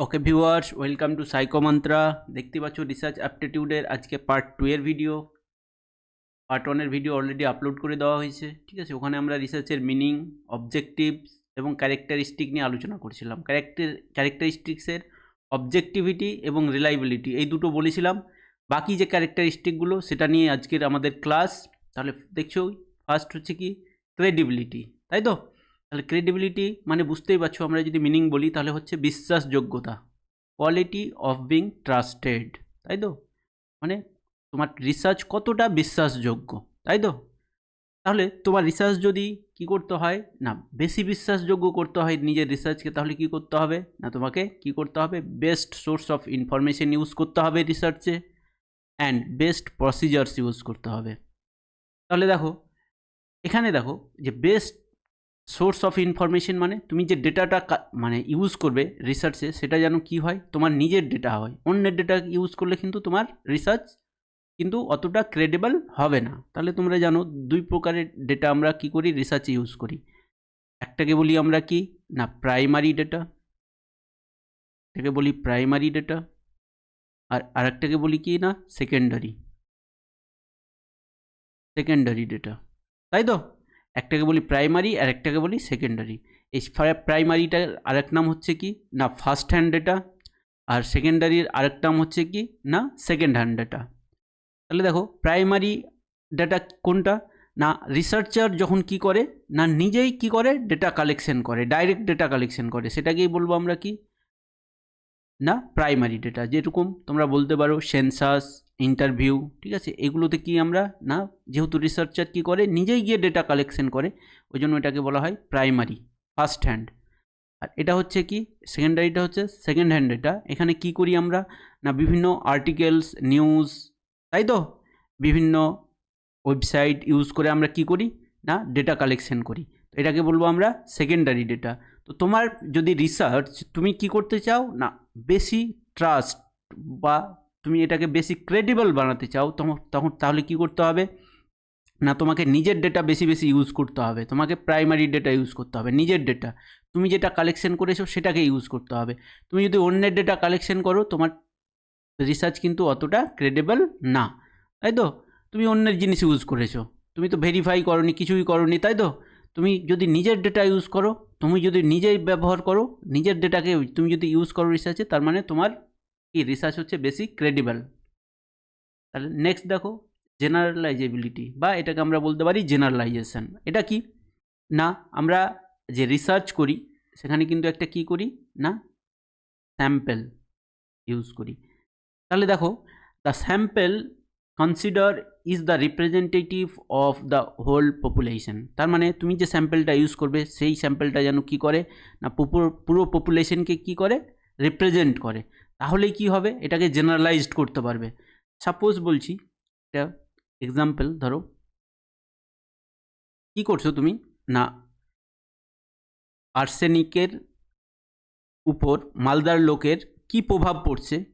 Okay viewers welcome to Psychomantra দেখতে পাচ্ছ research অ্যাপটিটিউডের আজকে পার্ট টু এর ভিডিও পার্ট ওয়ানের ভিডিও অলরেডি আপলোড করে দেওয়া হয়েছে ঠিক আছে ওখানে আমরা রিসার্চের মিনিং অবজেক্টিভস এবং ক্যারেক্টারিস্টিক নিয়ে আলোচনা করছিলাম ক্যারেক্টার ক্যারেক্টারিস্টিক্সের অবজেক্টিভিটি এবং রিলাইবিলিটি এই দুটো বলেছিলাম বাকি যে ক্যারেক্টারিস্টিকগুলো সেটা নিয়ে আজকের আমাদের ক্লাস তাহলে দেখছ ফার্স্ট হচ্ছে কি ক্রেডিবিলিটি তাই তো তাহলে ক্রেডিবিলিটি মানে বুঝতেই পারছ, আমরা যদি মিনিং বলি তাহলে হচ্ছে বিশ্বাসযোগ্যতা কোয়ালিটি অফ বিং ট্রাস্টেড তাই তো? মানে তোমার রিসার্চ কতটা বিশ্বাসযোগ্য, তাই তো? তাহলে তোমার রিসার্চ যদি কি করতে হয়? না, বেশি বিশ্বাসযোগ্য করতে হয় নিজের রিসার্চকে তাহলে কি করতে হবে? না, তোমাকে কি করতে হবে? Best source of information use করতে হবে রিসার্চে অ্যান্ড বেস্ট প্রসিজার্স ইউজ করতে হবে। তাহলে দেখো, এখানে দেখো যে বেস্ট সোর্স অফ ইনফরমেশন মানে তুমি যে ডেটাটা মানে ইউজ করবে রিসার্চে সেটা যেন কি হয়? তোমার নিজের ডেটা হয়। অন্যের ডেটা ইউজ করলে কিন্তু তোমার রিসার্চ কিন্তু অতটা ক্রেডিবল হবে না। তাহলে তোমরা জানো দুই প্রকারের ডেটা আমরা কি করি? রিসার্চে ইউজ করি। একটাকে বলি আমরা কি? না প্রাইমারি ডেটা এটাকে বলি প্রাইমারি ডেটা আর আরেকটাকে বলি কি না? সেকেন্ডারি সেকেন্ডারি ডেটা তাই তো? একটাকে বলি প্রাইমারি আর একটাকে বলি সেকেন্ডারি এই প্রাইমারিটার আরেক নাম হচ্ছে কি? না ফার্স্ট হ্যান্ড ডেটা আর সেকেন্ডারির আরেক নাম হচ্ছে কি? না সেকেন্ড হ্যান্ড ডেটা তাহলে দেখো প্রাইমারি ডেটা কোনটা? না রিসার্চার যখন কি করে? না, নিজেই কি করে? ডেটা কালেকশন করে ডাইরেক্ট ডেটা কালেকশন করে। সেটাকেই বলব আমরা কি? না প্রাইমারি ডেটা যেরকম তোমরা বলতে পারো সেন্সাস ইন্টারভিউ ঠিক আছে? এগুলোতে কি আমরা, না, যেহেতু রিসার্চার কি করে, নিজেই গিয়ে ডেটা কালেকশন করে ওই জন্য এটাকে বলা হয় প্রাইমারি ফার্স্ট হ্যান্ড আর এটা হচ্ছে কি? সেকেন্ডারিটা হচ্ছে সেকেন্ড হ্যান্ড ডেটা এখানে কি করি আমরা? না, বিভিন্ন আর্টিকেলস নিউজ তাই তো? বিভিন্ন ওয়েবসাইট ইউজ করে আমরা কি করি? না ডেটা কালেকশন করি। তো এটাকে বলব আমরা সেকেন্ডারি ডেটা তো তোমার যদি রিসার্চ তুমি কি করতে চাও? না, বেশি ট্রাস্ট বা তুমি এটাকে বেশি ক্রেডিবল বানাতে চাও তখন তাহলে কি করতে হবে? না, তোমাকে নিজের ডেটা বেশি বেশি ইউজ করতে হবে। তোমাকে প্রাইমারি ডেটা ইউজ করতে হবে, নিজের ডেটা তুমি যেটা কালেকশন করেছ, সেটাকে ইউজ করতে হবে। তুমি যদি অন্যের ডেটা কালেকশন করো, তোমার রিসার্চ কিন্তু অতটা ক্রেডিবল না। তাই তো? তুমি অন্যের জিনিস ইউজ করেছ। তুমি তো ভেরিফাই করনি, কিছুই করনি, তাই তো? তুমি যদি নিজের ডেটা ইউজ করো, তুমি যদি নিজেই ব্যবহার করো, নিজের ডেটাকে তুমি যদি ইউজ করো রিসার্চে তার মানে তোমার কি রিসার্চ হচ্ছে বেশি ক্রেডিবল তাহলে নেক্সট দেখো জেনারেলাইজেবিলিটি বা এটাকে আমরা বলতে পারি জেনারেলাইজেশন এটা কি? না, আমরা যে রিসার্চ করি, সেখানে কিন্তু একটা কি করি? না স্যাম্পেল ইউজ করি। তাহলে দেখো the sample consider is the representative of the whole population তার মানে তুমি যে স্যাম্পেলটা ইউজ করবে, সেই স্যাম্পেলটা যেন কি করে? না পুরো পপুলেশনকে কি করে? রিপ্রেজেন্ট করে। তাহলে কি হবে? এটাকে জেনারেলাইজড করতে পারবে। সাপোজ বলছি এটা এক্সাম্পল ধরো। কি করছ তুমি? না। আর্সেনিকের উপর মালদার লোকের কি প্রভাব পড়ছে?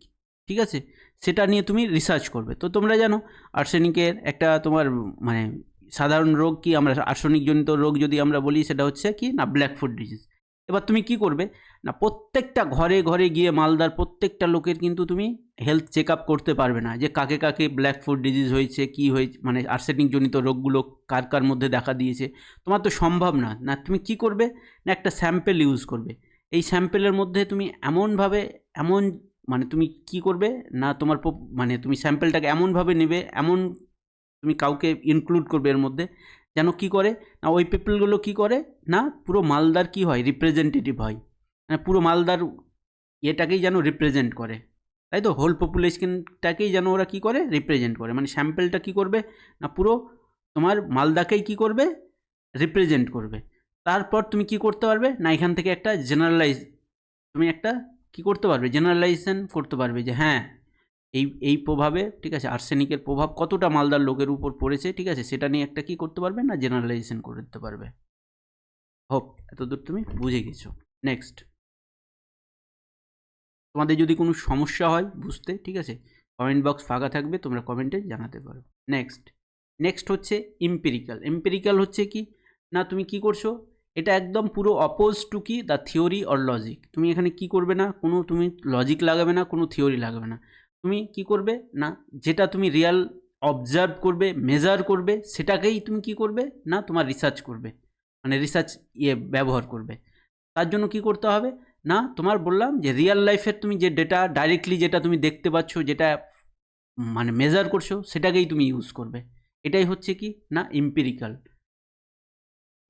ঠিক আছে? সেটা নিয়ে তুমি রিসার্চ করবে। তো তোমরা জানো আর্সেনিকের একটা তোমার মানে সাধারণ রোগ কি? আমরা আর্সেনিকজনিত রোগ যদি আমরা বলি, সেটা হচ্ছে কি না ব্ল্যাক ফুড ডিজিজ এবার তুমি কি করবে? না, প্রত্যেকটা ঘরে ঘরে গিয়ে মালদার প্রত্যেকটা লোকের কিন্তু তুমি হেলথ চেক আপ করতে পারবে না। যে কাকে কাকে ব্ল্যাক ফুড ডিজিজ হয়েছে, কি হয়েছে মানে আর্সেনিকজনিত রোগগুলো কার কার মধ্যে দেখা দিয়েছে, তোমার তো সম্ভব না। না, তুমি কি করবে? না, একটা স্যাম্পেল ইউজ করবে। এই স্যাম্পেলের মধ্যে তুমি এমনভাবে, এমন মানে তুমি কি করবে? না, তোমার মানে তুমি স্যাম্পেলটাকে এমনভাবে নেবে, এমন তুমি কাউকে ইনক্লুড করবে এর মধ্যে যেন কি করে? না, ওই পিপলগুলো কি করে? না, পুরো মালদার কি হয়? রিপ্রেজেন্টেটিভ হয়। মানে পুরো মালদার এটাকেই যেন রিপ্রেজেন্ট করে। তাই তো? হোল পপুলেশনটাকেই যেন ওরা কি করে? রিপ্রেজেন্ট করে। মানে স্যাম্পেলটা কি করবে? না, পুরো তোমার মালদাকেই কি করবে? রিপ্রেজেন্ট করবে। তারপর তুমি কি করতে পারবে? না, এখান থেকে একটা জেনারেলাইজ তুমি একটা কি করতে পারবে? জেনারেলাইজেশন করতে পারবে যে হ্যাঁ এই এই প্রভাবে, ঠিক আছে, আর্সেনিকের প্রভাব কতটা মালদার লোকের উপর পড়েছে, ঠিক আছে, সেটা নিয়ে একটা কি করতে পারবে না জেনারেলাইজেশন করে দিতে পারবে? হোপ এতদূর তুমি বুঝে গেছো। নেক্সট তোমাদের যদি কোনো সমস্যা হয় বুঝতে, ঠিক আছে কমেন্ট বক্স ফাঁকা থাকবে, তোমরা কমেন্টে জানাতে পারো। নেক্সট নেক্সট হচ্ছে এম্পেরিক্যাল এম্পেরিক্যাল হচ্ছে কি? না, তুমি কি করছ? এটা একদম পুরো অপোজ টু কি? দ্য থিওরি অর লজিক তুমি এখানে কি করবে না? কোনো, তুমি লজিক লাগাবে না, কোনো থিওরি লাগাবে না। তুমি কি করবে? না, যেটা তুমি রিয়াল অবজার্ভ করবে মেজার করবে, সেটাকেই তুমি কি করবে? না, তোমার রিসার্চ করবে। মানে রিসার্চ ইয়ে ব্যবহার করবে। তার জন্য কি করতে হবে? না, তোমার বললাম যে রিয়াল লাইফের তুমি যে ডেটা ডাইরেক্টলি যেটা তুমি দেখতে পাচ্ছ, যেটা মানে মেজার করছ, সেটাকেই তুমি ইউজ করবে। এটাই হচ্ছে কি? না ইম্পিরিক্যাল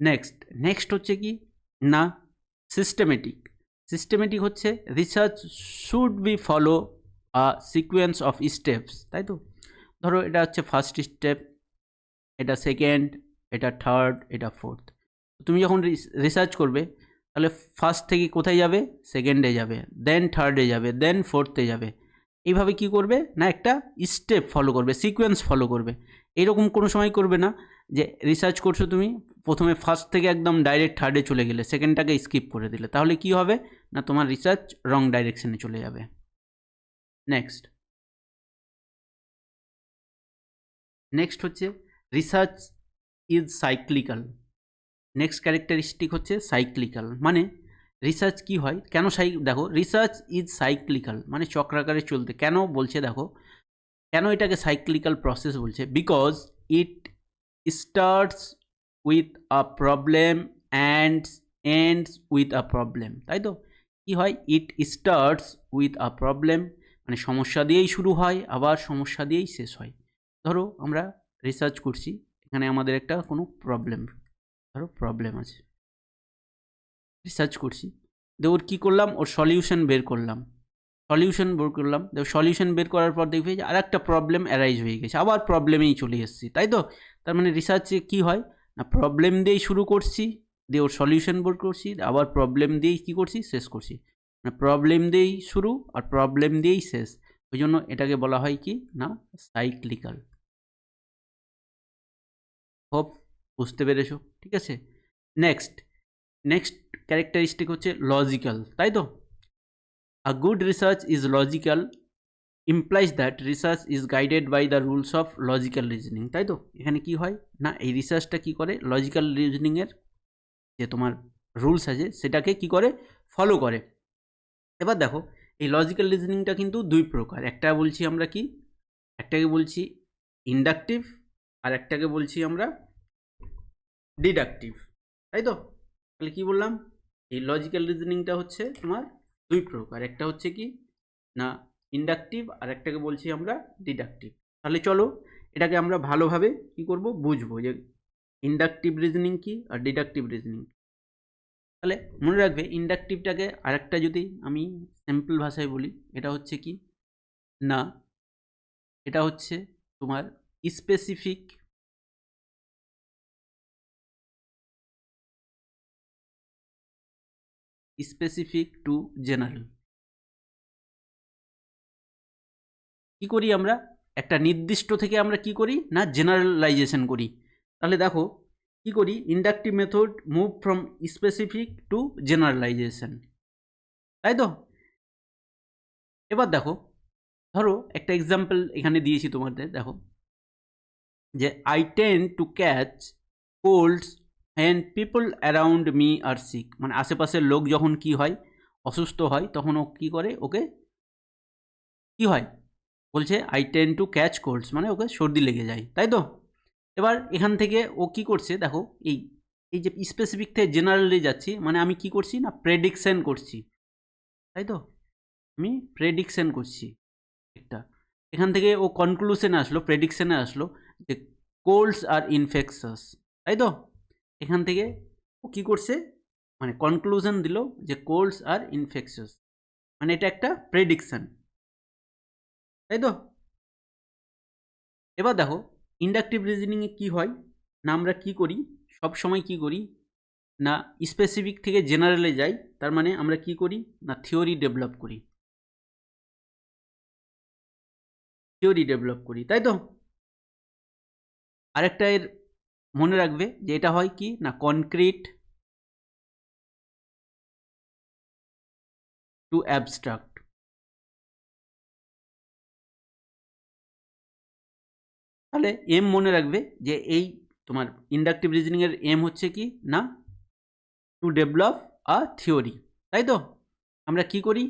নেক্সট নেক্সট হচ্ছে কি? না সিস্টেমেটিক সিস্টেমেটিক হচ্ছে research should be follow a sequence of steps তাই তো? ধরো এটা হচ্ছে ফার্স্ট স্টেপ এটা সেকেন্ড এটা থার্ড এটা ফোর্থ তুমি যখন রিসার্চ করবে, তাহলে ফার্স্ট থেকে কোথায় যাবে? সেকেন্ডে যাবে দেন থার্ডে যাবে দেন ফোর্থে যাবে। এইভাবে কি করবে? না, একটা স্টেপ ফলো করবে সিকোয়েন্স ফলো করবে। এরকম কোনো সময় করবে না যে রিসার্চ করছ তুমি, প্রথমে ফার্স্ট থেকে একদম ডাইরেক্ট থার্ডে চলে গেলে সেকেন্ডটাকে স্কিপ করে দিলে। তাহলে কি হবে? না, তোমার রিসার্চ রং ডাইরেকশনে চলে যাবে। নেক্সট নেক্সট হচ্ছে research is cyclical next characteristic হচ্ছে সাইক্লিক্যাল মানে রিসার্চ কি হয়? কেন সাই, দেখো রিসার্চ ইজ সাইক্লিক্যাল মানে চক্রাকারে চলতে। কেন বলছে, দেখো, কেন এটাকে সাইক্লিক্যাল প্রসেস বলছে? Because it starts with a problem and ends with a problem তাই তো? কি হয়? It starts with a problem মানে সমস্যা দিয়েই শুরু হয়, আবার সমস্যা দিয়েই শেষ হয়। ধরো আমরা রিসার্চ করছি, এখানে আমাদের একটা কোনো প্রবলেম ধরো প্রবলেম আছে। রিসার্চ করছি, দিয়ে ওর কী করলাম? ওর সলিউশন বের করলাম। সলিউশন বের করলাম দেখো সলিউশন বের করার পর দেখবে যে আর একটা প্রবলেম অ্যারাইজ হয়ে গেছে, আবার প্রবলেমেই চলে এসেছি, তাই তো? তার মানে রিসার্চে কী হয়? না প্রবলেম দিয়েই শুরু করছি, দিয়ে ওর সলিউশন বের করছি, আবার প্রবলেম দিয়েই কী করছি? শেষ করছি। প্রবলেম দিয়েই শুরু আর প্রবলেম দিয়েই শেষ। ওই জন্য এটাকে বলা হয় কি না? সাইক্লিক্যাল হোপ বুঝতে পেরেছ? ঠিক আছে? নেক্সট নেক্সট ক্যারেক্টারিস্টিক হচ্ছে লজিক্যাল তাই তো? A good research is logical implies that research is guided by the rules of logical reasoning তাই তো? এখানে কি হয়? না, এই রিসার্চটা কি করে? লজিক্যাল রিজনিংয়ের যে তোমার রুলস আছে, সেটাকে কি করে? ফলো করে। এবার দেখো, এই লজিক্যাল রিজনিংটা কিন্তু দুই প্রকার। একটা বলছি আমরা কি? একটাকে বলছি ইন্ডাকটিভ আর একটাকে বলছি আমরা ডিডাকটিভ তাই তো? তাহলে কি বললাম? এই লজিক্যাল রিজনিংটা হচ্ছে তোমার দুই প্রকার। একটা হচ্ছে কি? না ইন্ডাকটিভ আর একটাকে বলছি আমরা ডিডাকটিভ তাহলে চলো, এটাকে আমরা ভালোভাবে কি করব? বুঝব যে ইন্ডাকটিভ রিজনিং কি আর ডিডাকটিভ রিজনিং তাহলে মনে রাখবে ইন্ডাকটিভটাকে আরেকটা যদি আমি সিম্পল ভাষায় বলি, এটা হচ্ছে কি? না, এটা হচ্ছে তোমার স্পেসিফিক স্পেসিফিক টু জেনারেল কি করি আমরা? একটা নির্দিষ্ট থেকে আমরা কি করি? না জেনারেলাইজেশন করি। তাহলে দেখো কি করি? Inductive method move from specific to generalisation তাই তো? এবার দেখো, ধরো একটা এক্সাম্পল এখানে দিয়েছি তোমাদের, দেখো। যে I tend to catch colds and people around me are sick মানে আশেপাশের লোক যখন কি হয়, অসুস্থ হয়, তখন ও কী করে? ওকে কি হয়? বলছে I tend to catch colds মানে ওকে সর্দি লেগে যায়। তাই তো? এবার এখান থেকে ও কি করছে? দেখো, এই এই যে স্পেসিফিক থেকে জেনারেলে যাচ্ছি মানে আমি কি করছি না? প্রেডিকশন করছি। তাই তো? আমি প্রেডিকশন করছি একটা। এখান থেকে ও কনক্লুশনে আসলো প্রেডিকশনে আসলো যে কোল্ডস আর ইনফেকশাস তাই তো? এখান থেকে ও কী করছে? মানে কনক্লুশন দিল যে কোল্ডস আর ইনফেকশাস মানে এটা একটা প্রেডিকশন তাই তো? এবার দেখো ইন্ডাকটিভ রিজনিংয়ে কী হয়? না আমরা কী করি? সব সময় কী করি? না স্পেসিফিক থেকে জেনারেলে যাই, তার মানে আমরা কি করি? না থিওরি ডেভেলপ করি। থিওরি ডেভেলপ করি, তাই তো? আরেকটা এর মনে রাখবে যে এটা হয় কি? না কনক্রিট টু অ্যাবস্ট্রাক্ট তাহলে এম মনে রাখবে যে এই তোমার ইন্ডাকটিভ রিজনিংয়ের এম হচ্ছে কি? না? টু ডেভেলপ আ থিওরি তাই তো? আমরা কি করি?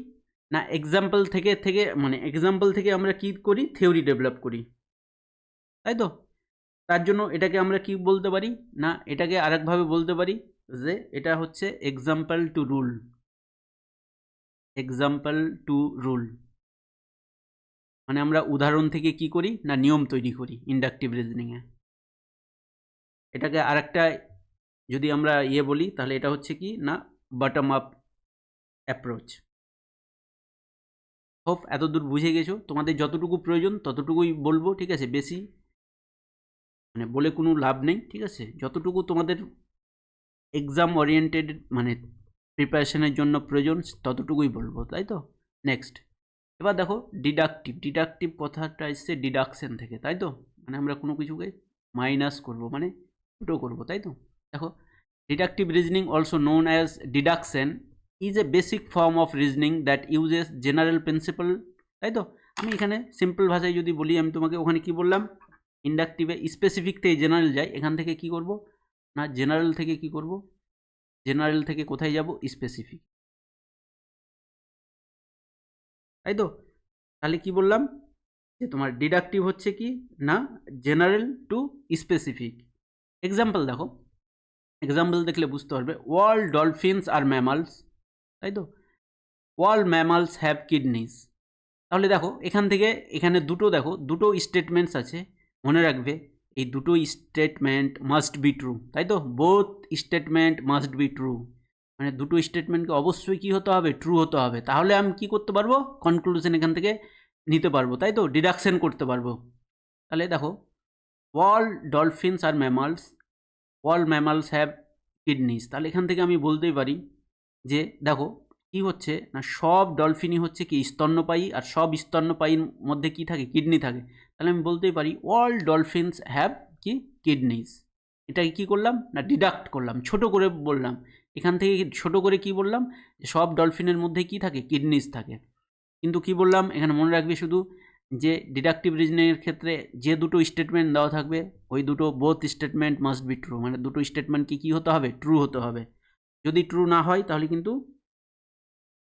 না এক্সাম্পল থেকে থেকে মানে এক্সাম্পল থেকে আমরা কি করি? থিওরি ডেভেলপ করি, তাই তো? তার জন্য এটাকে আমরা কি বলতে পারি? না, এটাকে আরেকভাবে বলতে পারি যে এটা হচ্ছে example to rule example to rule মানে আমরা উদাহরণ থেকে কি করি না নিয়ম তৈরি করি ইন্ডাকটিভ রিজনিংয়ে এটাকে আরেকটা যদি আমরা ইয়ে বলি, তাহলে এটা হচ্ছে কি না বটম আপ অ্যাপ্রোচ হোপ, এতদূর বুঝে গেছো? তোমাদের যতটুকু প্রয়োজন ততটুকুই বলব, ঠিক আছে? বেশি মানে বলে কোনো লাভ নেই, ঠিক আছে? যতটুকু তোমাদের এক্সাম ওরিয়েন্টেড মানে প্রিপারেশনের জন্য প্রয়োজন, ততটুকুই বলব, তাই তো? নেক্সট এবার দেখো ডিডাকটিভ ডিডাকটিভ কথাটা এসছে ডিডাকশন থেকে, তাই তো? মানে আমরা কোনো কিছুকে মাইনাস করব মানে ছোটো করব, তাই তো? দেখো deductive reasoning also known as deduction is a basic form of reasoning that uses general principle তাই তো? আমি এখানে সিম্পল ভাষায় যদি বলি, আমি তোমাকে ওখানে কি বললাম? ইন্ডাকটিভে স্পেসিফিক থেকে জেনারেল যাই এখান থেকে কি করব? না জেনারেল থেকে কি করব? জেনারেল থেকে কোথায় যাব? স্পেসিফিক তাই তো? তাহলে কি বললাম? যে তোমার ডিডাকটিভ হচ্ছে কি? না জেনারেল টু স্পেসিফিক এক্সাম্পল দেখো। এক্সাম্পল দেখলে বুঝতে পারবে ওয়াল ডলফিনস আর ম্যামালস তাই তো? ওয়াল ম্যামালস হ্যাভ কিডনিস তাহলে দেখো, এখান থেকে এখানে দুটো দেখো, দুটো স্টেটমেন্টস আছে, মনে রাখবে, এই দুটো স্টেটমেন্ট মাস্ট বি ট্রু তাই তো? Both statement must be true মানে দুটো স্টেটমেন্টকে অবশ্যই কী হতে হবে? ট্রু হতে হবে। তাহলে আমি কি করতে পারব? কনক্লুশন এখান থেকে নিতে পারব, তাই তো? ডিডাকশন করতে পারব। তাহলে দেখো all dolphins are mammals all mammals have kidneys তাহলে এখান থেকে আমি বলতেই পারি যে, দেখো, কি হচ্ছে? না, সব ডলফিনই হচ্ছে কি স্তন্যপায়ী আর সব স্তন্যপায়ীর মধ্যে কি থাকে? কিডনি থাকে। তাহলে আমি বলতেই পারি অল ডলফিনস হ্যাভ কি? কিডনিস এটাকে কি করলাম? না ডিডাক্ট করলাম। ছোট করে বললাম। এখান থেকে ছোট করে কি বললাম? সব ডলফিনের মধ্যে কি থাকে? কিডনিস থাকে। কিন্তু কি বললাম? এখানে মনে রাখবে শুধু যে ডিডাকটিভ রিজনিংয়ের ক্ষেত্রে যে দুটো স্টেটমেন্ট দেওয়া থাকবে, ওই দুটো both statement must be true মানে দুটো স্টেটমেন্ট কি কী হতে হবে? ট্রু হতে হবে। যদি ট্রু না হয়, তাহলে কিন্তু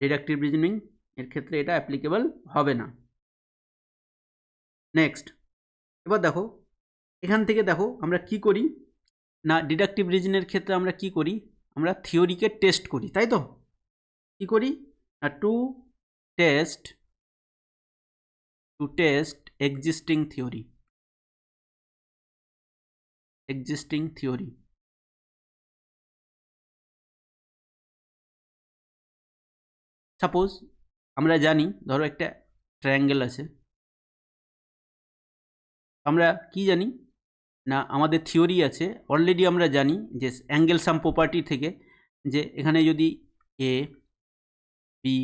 ডিডাকটিভ রিজনিং এর ক্ষেত্রে এটা অ্যাপ্লিকেবল হবে না। নেক্সট এবার দেখো, এখান থেকে দেখো আমরা কি করি? না ডিডাকটিভ রিজনের ক্ষেত্রে আমরা কি করি? আমরা থিওরিকে টেস্ট করি, তাই তো? কি করি? না to test to test existing theory existing theory suppose আমরা জানি, ধরো একটা ট্রায়াঙ্গেল আছে। আমরা কি জানি? না, আমাদের থিওরি আছে। অলরেডি আমরা জানি যে অ্যাঙ্গেল সাম প্রপার্টি থেকে যে এখানে যদি এ বি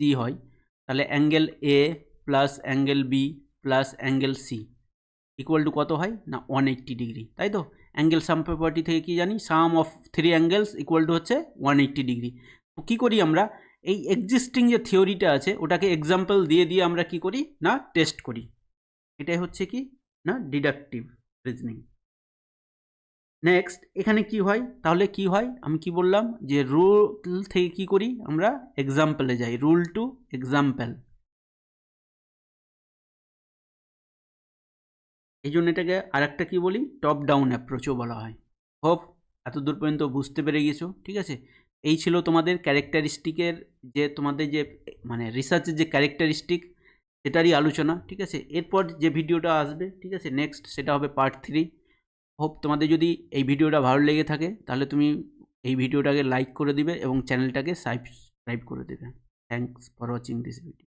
সি হয়, তাহলে angle A plus angle B plus angle C equal to কত হয়? না ওয়ান এইট্টি ডিগ্রি তাই তো? অ্যাঙ্গেল সাম প্রপার্টি থেকে কি জানি? Sum of three angles equal to হচ্ছে ওয়ান এইট্টি ডিগ্রি তো কী করি আমরা? এই এক্সিস্টিং যে থিওরিটা আছে, ওটাকে এক্সাম্পল দিয়ে দিয়ে আমরা কি করি? না টেস্ট করি। এটাই হচ্ছে কি? না ডিডাকটিভ রিজনিং নেক্সট এখানে কি হয়? তাহলে কি হয়? আমি কি বললাম যে রুল থেকে কি করি? আমরা এক্সাম্পলে যাই। রুল টু এক্সাম্পল এই জন্য এটাকে আরেকটা কি বলি? টপ ডাউন অ্যাপ্রোচও বলা হয়। হোপ এত দূর পর্যন্ত বুঝতে পেরে গেছো ঠিক আছে? এই ছিল তোমাদের ক্যারেক্টারিস্টিকের যে তোমাদের যে মানে রিসার্চের যে ক্যারেক্টারিস্টিক সেটারই আলোচনা, ঠিক আছে? এরপর যে ভিডিওটা আসবে, ঠিক আছে? নেক্সট সেটা হবে পার্ট থ্রি হোপ তোমাদের যদি এই ভিডিওটা ভালো লেগে থাকে, তাহলে তুমি এই ভিডিওটাকে লাইক করে দিবে এবং চ্যানেলটাকে সাবস্ক্রাইব করে দেবে। Thanks for watching this video